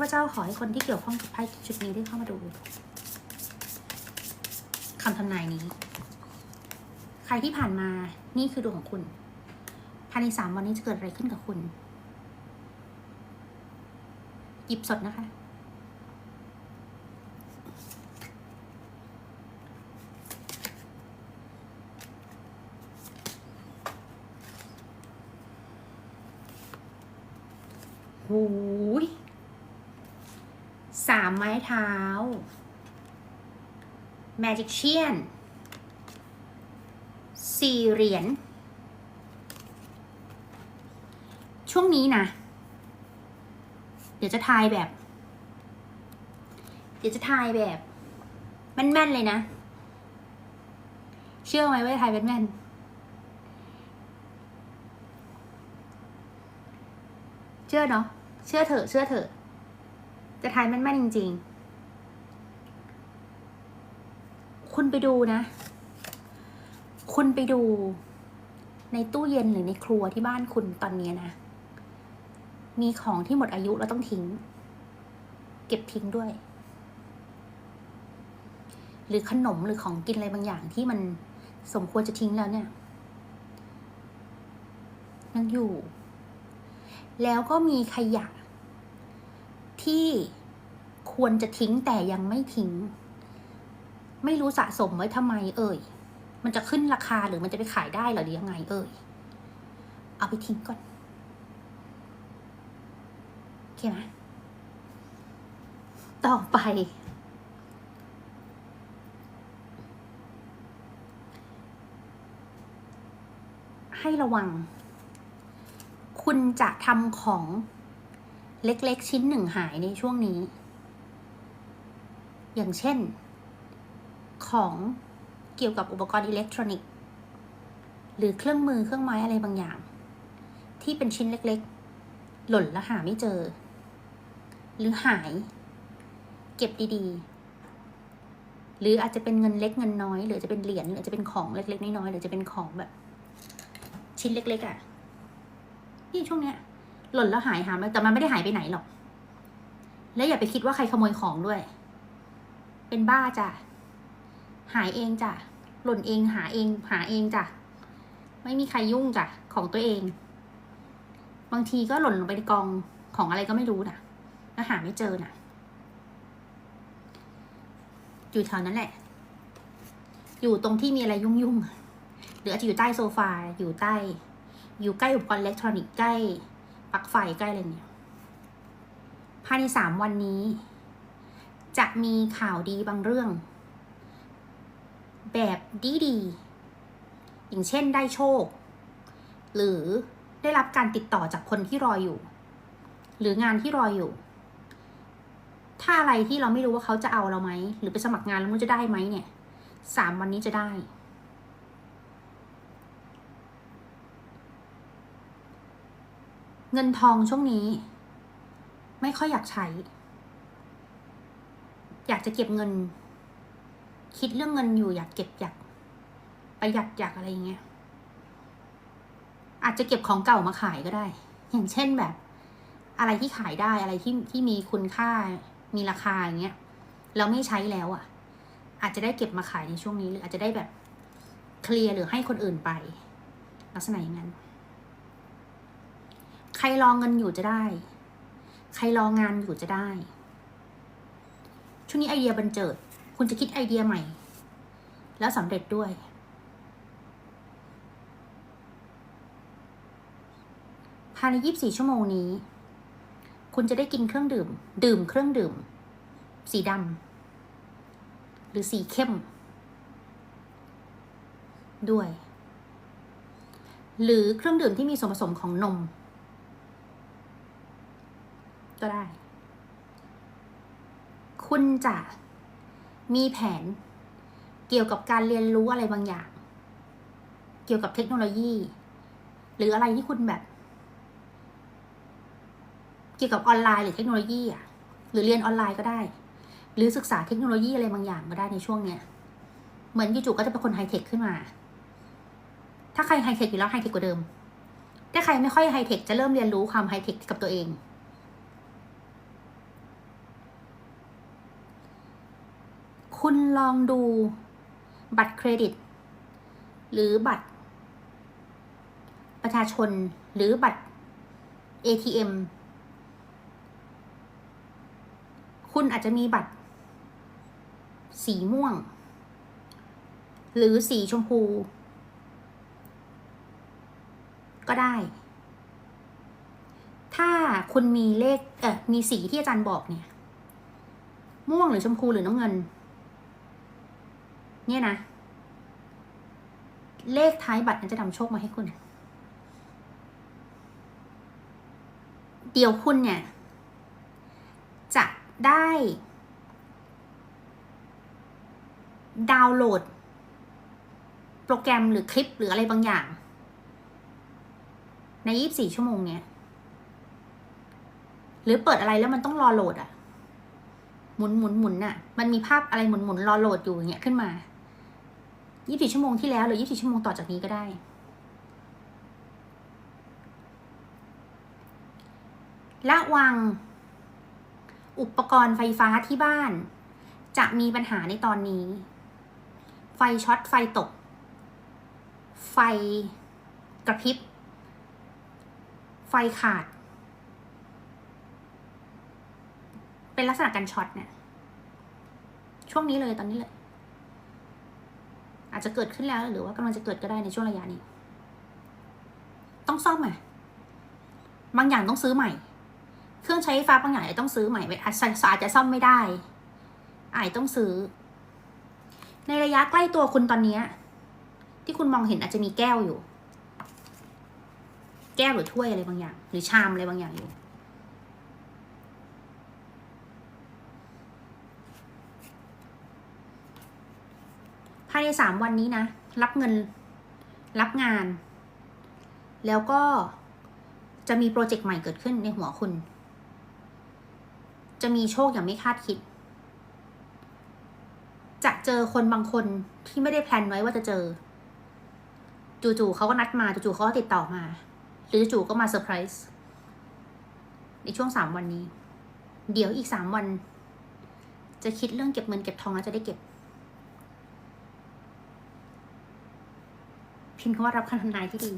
ข้าพเจ้าขอให้คนที่เกี่ยวข้องกับไพ่ชุดนี้ได้เข้ามาดูคำทำนายนี้ ใครที่ผ่านมานี่คือดวงของคุณ ภายในสามวันนี้จะเกิดอะไรขึ้นกับคุณ หยิบสดนะคะ หูย สามไม้เท้า Magician สี่เหรียญ ช่วงนี้นะ เดี๋ยวจะทายแบบ เดี๋ยวจะทายแบบแม่นๆเลยนะ เชื่อไหมว่าทายแม่นๆเชื่อเนาะ เชื่อเถอะ เชื่อเถอะ จะทายแม่นๆจริง ๆ คุณไปดูนะ คุณไปดู ในตู้เย็นหรือในครัวที่บ้านคุณตอนนี้นะ มีของที่หมดอายุแล้วต้องทิ้ง เก็บทิ้งด้วย หรือขนมหรือของกินอะไรบางอย่างที่มันสมควรจะทิ้งแล้วเนี่ยยังอยู่ แล้วก็มีขยะ ที่ควรจะทิ้งแต่ยังไม่ทิ้ง ไม่รู้สะสมไว้ทำไม เอ่ย มันจะขึ้นราคาหรือมันจะไปขายได้หรือยังไง เอ่ย เอาไปทิ้งก่อนโอเคไหมต่อไป ให้ระวัง คุณจะทำของ เล็กๆ ชิ้นหนึ่งหายในช่วงนี้ อย่างเช่น ของเกี่ยวกับอุปกรณ์อิเล็กทรอนิกส์ หรือเครื่องมือเครื่องไม้อะไรบางอย่าง ที่เป็นชิ้นเล็กๆ หล่นแล้วหาไม่เจอ หรือหาย เก็บดีๆ หรืออาจจะเป็นเงินเล็กเงินน้อย หรือจะเป็นเหรียญหรือจะเป็นของเล็กๆ น้อยๆหรือจะเป็นของแบบ ชิ้นเล็กๆอะ่ะนี่ช่วงเนี้ย หล่นแล้วหายหาไม่แต่มันไม่ได้หายไปไหนหรอก แล้วอย่าไปคิดว่าใครขโมยของด้วย เป็นบ้าจ้ะ หายเองจ้ะ หล่นเองหาเอง หาเองจ้ะ ไม่มีใครยุ่งจ้ะ ของตัวเอง บางทีก็หล่นลงไปในกองของอะไรก็ไม่รู้นะแล้วหาไม่เจอนะอยู่แถวนั้นแหละ อยู่ตรงที่มีอะไรยุ่งๆหรืออาจจะอยู่ใต้โซฟา อยู่ใต้ อยู่ใกล้อุปกรณ์อิเล็กทรอนิกส์ใกล้ ปลั๊กไฟใกล้อะไรเนี่ย ภายในสามวันนี้ จะมีข่าวดีบางเรื่อง แบบดีๆ อย่างเช่นได้โชค หรือได้รับการติดต่อจากคนที่รออยู่ หรืองานที่รออยู่ ถ้าอะไรที่เราไม่รู้ว่าเขาจะเอาเราไหม หรือไปสมัครงานแล้วมันจะได้ไหมเนี่ยสามวันนี้จะได้ เงินทองช่วงนี้ ไม่ค่อยอยากใช้ อยากจะเก็บเงิน คิดเรื่องเงินอยู่อยากเก็บอยากประหยัดอยากอะไรอย่างเงี้ย อาจจะเก็บของเก่ามาขายก็ได้ อย่างเช่นแบบ อะไรที่ขายได้อะไรที่ที่มีคุณค่ามีราคาอย่างเงี้ยแล้วไม่ใช้แล้วอะ่ะ อาจจะได้เก็บมาขายในช่วงนี้หรืออาจจะได้แบบเคลียร์หรือให้คนอื่นไป ลักษณะอย่างนั้น ใครรองเงินอยู่จะได้ ใครรองานอยู่จะได้ ช่วงนี้ไอเดียบันเจิด คุณจะคิดไอเดียใหม่ แล้วสำเร็จด้วย ภายใน 24 ชั่วโมงนี้ คุณจะได้กินเครื่องดื่ม ดื่มเครื่องดื่ม สีดำหรือสีเข้ม ด้วย หรือเครื่องดื่มที่มีส่วนผสมของนม ก็ได้ คุณจะมีแผนเกี่ยวกับการเรียนรู้อะไรบางอย่าง เกี่ยวกับเทคโนโลยี หรืออะไรที่คุณแบบ เกี่ยวกับออนไลน์หรือเทคโนโลยีอะ หรือเรียนออนไลน์ก็ได้ หรือศึกษาเทคโนโลยีอะไรบางอย่างก็ได้ในช่วงเนี้ยเหมือนจู่ๆก็จะเป็นคนไฮเทคขึ้นมา ถ้าใครไฮเทคอยู่แล้วไฮเทคกว่าเดิม ถ้าใครไม่ค่อยไฮเทคจะเริ่มเรียนรู้ความไฮเทคกับตัวเอง คุณลองดูบัตรเครดิต หรือบัตร ประชาชนหรือบัตร ATM คุณอาจจะมีบัตร สีม่วง หรือสีชมพู ก็ได้ ถ้าคุณมีเลขเออมีสีที่อาจารย์บอกเนี่ย ม่วงหรือชมพูหรือน้ำเงิน เนี่ยนะ เลขท้ายบัตรนั้นจะนำโชคมาให้คุณ เดี๋ยวคุณเนี่ย จะได้ ดาวน์โหลด โปรแกรมหรือคลิปหรืออะไรบางอย่าง ใน 24 ชั่วโมงเนี้ยหรือเปิดอะไรแล้วมันต้องรอโหลดอะหมุนหมุนหมุนน่ะ มันมีภาพอะไรหมุนหมุนรอโหลดอยู่อย่างเงี้ยขึ้นมา 24 ชั่วโมงที่แล้วหรือ 24 ชั่วโมงต่อจากนี้ก็ได้ ระวัง อุปกรณ์ไฟฟ้าที่บ้าน จะมีปัญหาในตอนนี้ ไฟช็อตไฟตก ไฟกระพริบ ไฟขาด เป็นลักษณะการช็อตเนี่ยช่วงนี้เลยตอนนี้เลย อาจจะเกิดขึ้นแล้วหรือว่ากำลังจะเกิดก็ได้ในช่วงระยะนี้ ต้องซ่อมอะบางอย่างต้องซื้อใหม่ เครื่องใช้ไฟฟ้าบางอย่างอาจต้องซื้อใหม่อาจจะอาจจะซ่อมไม่ได้อาจต้องซื้อ ในระยะใกล้ตัวคุณตอนนี้ที่คุณมองเห็นอาจจะมีแก้วอยู่ แก้วหรือถ้วยอะไรบางอย่าง หรือชามอะไรบางอย่างอยู่ายในสามวันนี้นะ รับเงิน รับงาน แล้วก็จะมีโปรเจกต์ใหม่เกิดขึ้นในหัวคุณ จะมีโชคอย่างไม่คาดคิด จะเจอคนบางคนที่ไม่ได้แพลนไว้ว่าจะเจอ จู่ๆเขาก็นัดมาจู่ๆเขาก็ติดต่อมา หรือจู่ๆก็มาเซอร์ไพรส์ในช่วงสามวันนี้ เดี๋ยวอีกสามวัน จะคิดเรื่องเก็บเงินเก็บทองแล้วจะได้เก็บ พิมพ์คำว่ารับคำทำนายที่ดี